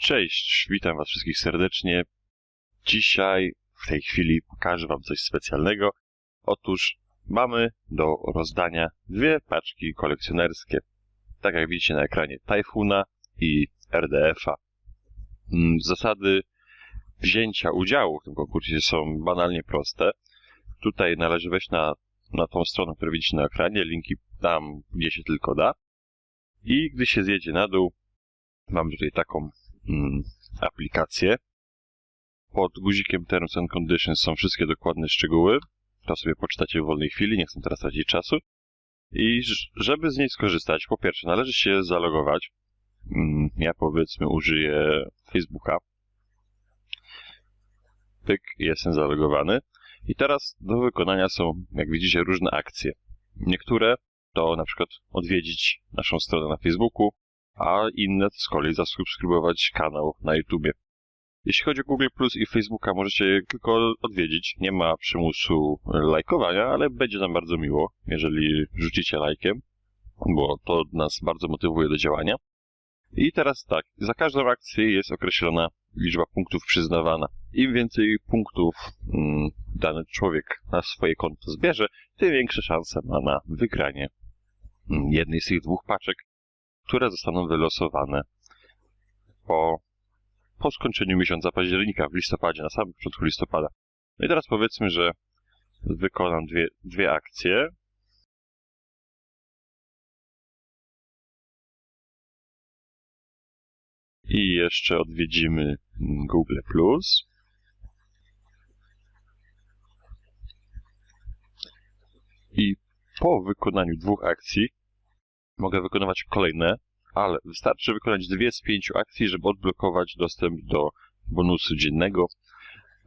Cześć, witam was wszystkich serdecznie. Dzisiaj, w tej chwili, pokażę wam coś specjalnego. Otóż mamy do rozdania dwie paczki kolekcjonerskie. Tak jak widzicie na ekranie, Typhoona i RDF-a. Mm, Zasady wzięcia udziału w tym konkursie są banalnie proste. Tutaj należy wejść na, na tą stronę, którą widzicie na ekranie. Linki dam, gdzie się tylko da. I gdy się zjedzie na dół, mam tutaj taką aplikację. Pod guzikiem Terms and Conditions są wszystkie dokładne szczegóły. To sobie poczytacie w wolnej chwili, nie chcę teraz tracić czasu. I żeby z niej skorzystać, po pierwsze należy się zalogować. Mm, Ja powiedzmy użyję Facebooka. Pyk, jestem zalogowany. I teraz do wykonania są, jak widzicie, różne akcje. Niektóre to na przykład odwiedzić naszą stronę na Facebooku, a inne z kolei zasubskrybować kanał na YouTubie. Jeśli chodzi o Google Plus i Facebooka, możecie tylko odwiedzić. Nie ma przymusu lajkowania, ale będzie nam bardzo miło, jeżeli rzucicie lajkiem, bo to nas bardzo motywuje do działania. I teraz tak, za każdą akcję jest określona liczba punktów przyznawana. Im więcej punktów mm, dany człowiek na swoje konto zbierze, tym większe szanse ma na wygranie mm, jednej z tych dwóch paczek, które zostaną wylosowane po, po skończeniu miesiąca października, w listopadzie, na samym początku listopada. No i teraz powiedzmy, że wykonam dwie, dwie akcje. I jeszcze odwiedzimy Google Plus. I po wykonaniu dwóch akcji mogę wykonywać kolejne, ale wystarczy wykonać dwie z pięciu akcji, żeby odblokować dostęp do bonusu dziennego.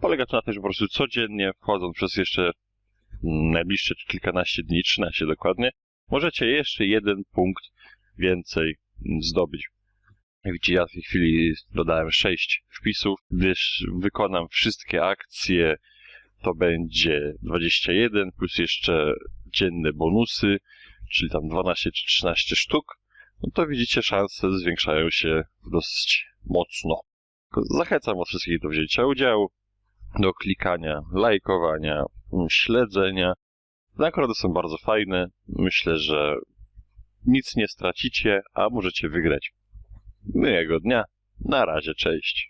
Polega to na tym, że po prostu codziennie, wchodząc przez jeszcze najbliższe kilkanaście dni, 13 dokładnie, możecie jeszcze jeden punkt więcej zdobyć. Jak widzicie, ja w tej chwili dodałem 6 wpisów, gdyż wykonam wszystkie akcje, to będzie 21, plus jeszcze dzienne bonusy, czyli tam 12 czy 13 sztuk, no to widzicie, szanse zwiększają się dosyć mocno. Zachęcam was wszystkich do wzięcia udziału, do klikania, lajkowania, śledzenia. Nagrody są bardzo fajne. Myślę, że nic nie stracicie, a możecie wygrać. Miłego dnia. Na razie, cześć.